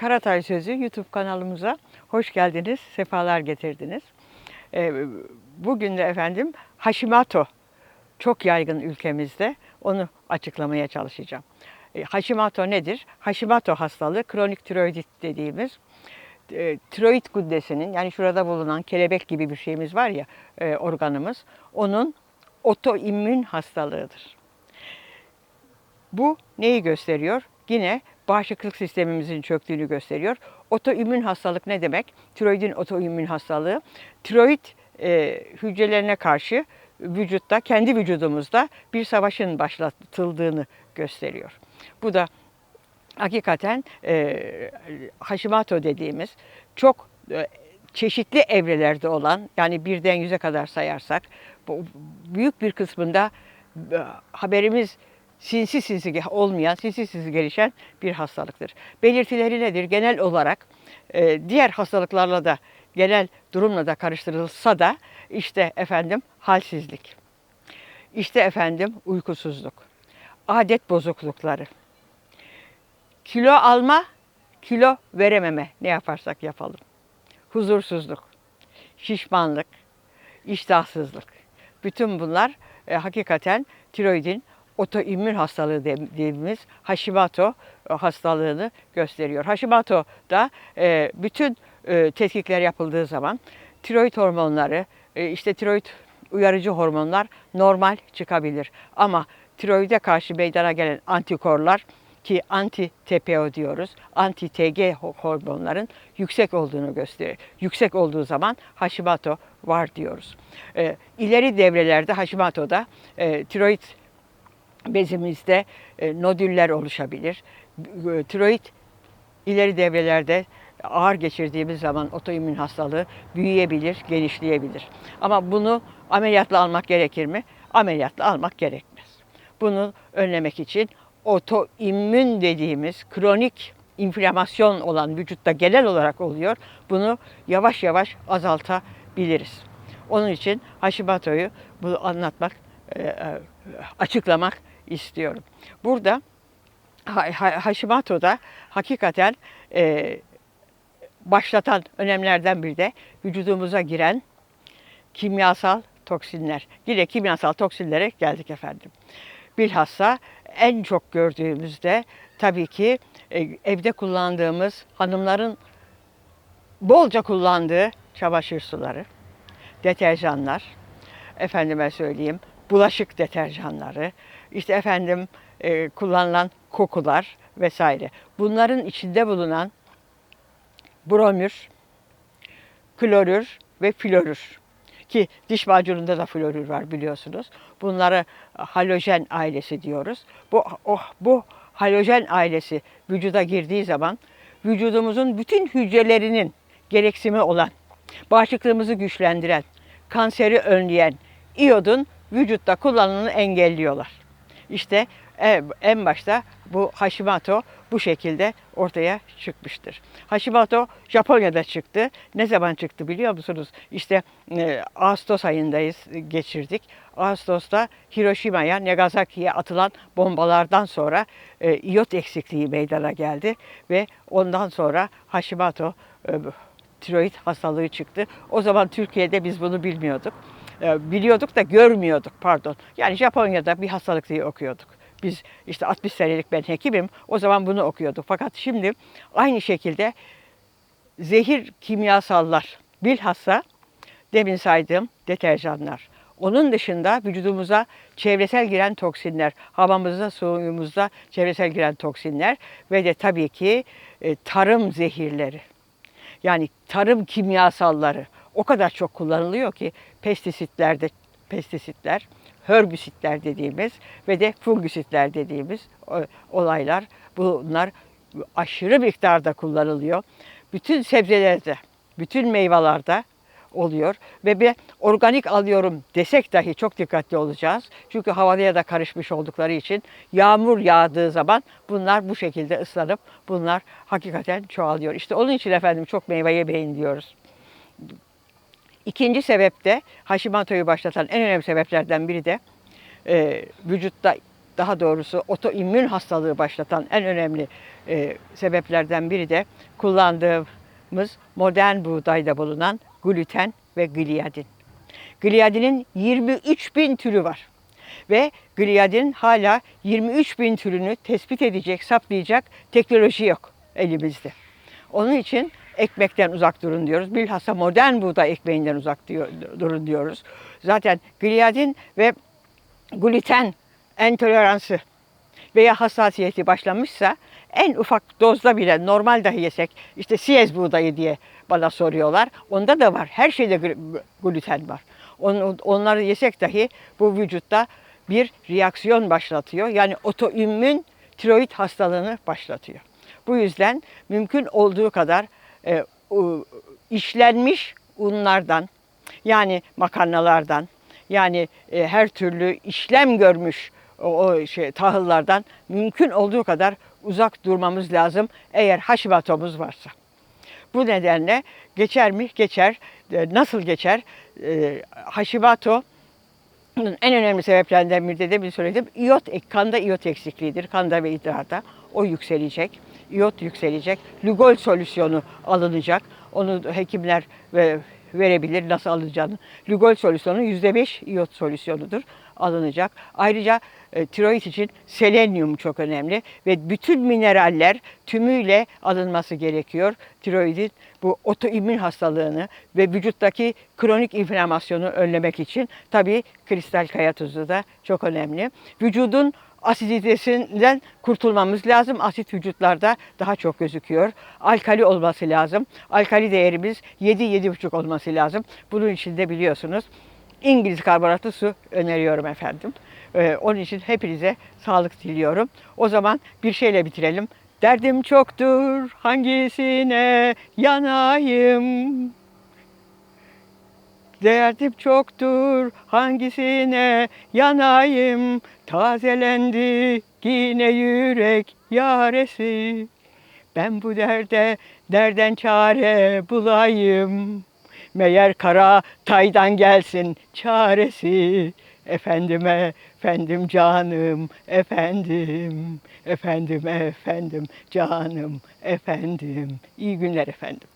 Karatay Sözü YouTube kanalımıza hoş geldiniz, sefalar getirdiniz. Ee, Bugün de efendim Hashimoto çok yaygın ülkemizde. Onu açıklamaya çalışacağım. E, Hashimoto nedir? Hashimoto hastalığı kronik tiroidit dediğimiz e, tiroid güddesinin yani şurada bulunan kelebek gibi bir şeyimiz var ya e, organımız onun otoimmün hastalığıdır. Bu neyi gösteriyor? Yine bağışıklık sistemimizin çöktüğünü gösteriyor. Otoimmün hastalık ne demek? Tiroidin otoimmün hastalığı. Tiroid e, hücrelerine karşı vücutta, kendi vücudumuzda bir savaşın başlatıldığını gösteriyor. Bu da hakikaten e, Hashimoto dediğimiz çok e, çeşitli evrelerde olan yani birden yüze kadar sayarsak bu büyük bir kısmında e, haberimiz sinsi sinsi olmayan, sinsi sinsi gelişen bir hastalıktır. Belirtileri nedir? Genel olarak e, diğer hastalıklarla da genel durumla da karıştırılsa da işte efendim halsizlik, işte efendim uykusuzluk, adet bozuklukları, kilo alma, kilo verememe ne yaparsak yapalım. Huzursuzluk, şişmanlık, iştahsızlık. Bütün bunlar e, hakikaten tiroidin otoimmün hastalığı dediğimiz Hashimoto e, hastalığını gösteriyor. Hashimoto'da e, bütün e, tetkikler yapıldığı zaman tiroid hormonları, e, işte tiroid uyarıcı hormonlar normal çıkabilir. Ama tiroide karşı meydana gelen antikorlar ki anti-TPO diyoruz, anti-TG hormonların yüksek olduğunu gösterir. Yüksek olduğu zaman Hashimoto var diyoruz. E, ileri devrelerde Hashimoto'da e, tiroid bezimizde e, nodüller oluşabilir. E, Tiroid ileri devrelerde ağır geçirdiğimiz zaman otoimmün hastalığı büyüyebilir, genişleyebilir. Ama bunu ameliyatla almak gerekir mi? Ameliyatla almak gerekmez. Bunu önlemek için otoimmün dediğimiz kronik inflamasyon olan vücutta genel olarak oluyor. Bunu yavaş yavaş azaltabiliriz. Onun için Hashimoto'yu bunu anlatmak, e, açıklamak istiyorum. Burada Ha- Ha- Hashimoto'da hakikaten e, başlatan önemlerden biri de vücudumuza giren kimyasal toksinler. Yine kimyasal toksinlere geldik efendim. Bilhassa en çok gördüğümüzde tabii ki e, evde kullandığımız hanımların bolca kullandığı çamaşır suları, deterjanlar, efendime söyleyeyim bulaşık deterjanları, işte efendim e, kullanılan kokular vesaire. Bunların içinde bulunan bromür, klorür ve florür ki diş macununda da florür var biliyorsunuz. Bunlara halojen ailesi diyoruz. Bu oh, bu halojen ailesi vücuda girdiği zaman vücudumuzun bütün hücrelerinin gereksimi olan, bağışıklığımızı güçlendiren, kanseri önleyen iyodun vücutta kullanımını engelliyorlar. İşte e, en başta bu Hashimoto bu şekilde ortaya çıkmıştır. Hashimoto Japonya'da çıktı. Ne zaman çıktı biliyor musunuz? İşte e, Ağustos ayındayız geçirdik. Ağustos'ta Hiroşima'ya, Nagasaki'ye atılan bombalardan sonra e, iyot eksikliği meydana geldi ve ondan sonra Hashimoto e, tiroid hastalığı çıktı. O zaman Türkiye'de biz bunu bilmiyorduk. E, biliyorduk da görmüyorduk pardon. Yani Japonya'da bir hastalık diye okuyorduk. Biz işte 60 senelik ben hekimim. O zaman bunu okuyorduk. Fakat şimdi aynı şekilde zehir kimyasallar bilhassa demin saydığım deterjanlar. Onun dışında vücudumuza çevresel giren toksinler, havamızda, suyumuzda çevresel giren toksinler ve de tabii ki e, tarım zehirleri. Yani tarım kimyasalları o kadar çok kullanılıyor ki pestisitlerde pestisitler, herbisitler dediğimiz ve de fungusitler dediğimiz o- olaylar bunlar aşırı miktarda kullanılıyor. Bütün sebzelerde, bütün meyvelerde oluyor ve bir organik alıyorum desek dahi çok dikkatli olacağız. Çünkü havaya da karışmış oldukları için yağmur yağdığı zaman bunlar bu şekilde ıslanıp bunlar hakikaten çoğalıyor. İşte onun için efendim çok meyve yemeyin diyoruz. İkinci sebep de Hashimoto'yu başlatan en önemli sebeplerden biri de e, vücutta daha doğrusu otoimmün hastalığı başlatan en önemli e, sebeplerden biri de kullandığımız modern buğdayda bulunan gluten ve gliadin. Gliadinin 23 bin türü var. Ve gliadin hala 23 bin türünü tespit edecek, saplayacak teknoloji yok elimizde. Onun için ekmekten uzak durun diyoruz. Bilhassa modern buğday ekmeğinden uzak durun diyoruz. Zaten gliadin ve gluten entoleransı veya hassasiyeti başlamışsa en ufak dozda bile normal dahi yesek işte siyez buğdayı diye bana soruyorlar. Onda da var. Her şeyde gl- gluten var. On- Onları yesek dahi bu vücutta bir reaksiyon başlatıyor. Yani otoimmün tiroid hastalığını başlatıyor. Bu yüzden mümkün olduğu kadar e, işlenmiş unlardan yani makarnalardan yani e, her türlü işlem görmüş o, o şey tahıllardan mümkün olduğu kadar uzak durmamız lazım eğer Hashimoto'muz varsa. Bu nedenle geçer mi? Geçer. E, Nasıl geçer? E, bunun en önemli sebeplerinden biri de demin söyledim. İyot, ek- kanda iyot eksikliğidir. Kanda ve idrarda. O yükselecek. İyot yükselecek. Lugol solüsyonu alınacak. Onu hekimler ve verebilir nasıl alınacağını. Lugol solüsyonu %5 iyot solüsyonudur alınacak. Ayrıca e, tiroid için selenyum çok önemli ve bütün mineraller tümüyle alınması gerekiyor. Tiroidin bu otoimmün hastalığını ve vücuttaki kronik inflamasyonu önlemek için tabii kristal kaya tuzu da çok önemli. Vücudun asiditesinden kurtulmamız lazım. Asit vücutlarda daha çok gözüküyor. Alkali olması lazım. Alkali değerimiz 7-7,5 olması lazım. Bunun için de biliyorsunuz İngiliz karbonatlı su öneriyorum efendim. Ee, onun için hepinize sağlık diliyorum. O zaman bir şeyle bitirelim. Derdim çoktur hangisine yanayım? Derdim çoktur hangisine yanayım? Tazelendi yine yürek yaresi. Ben bu derde derden çare bulayım. Meğer kara taydan gelsin çaresi. Efendime efendim canım efendim efendim efendim canım efendim. İyi günler efendim.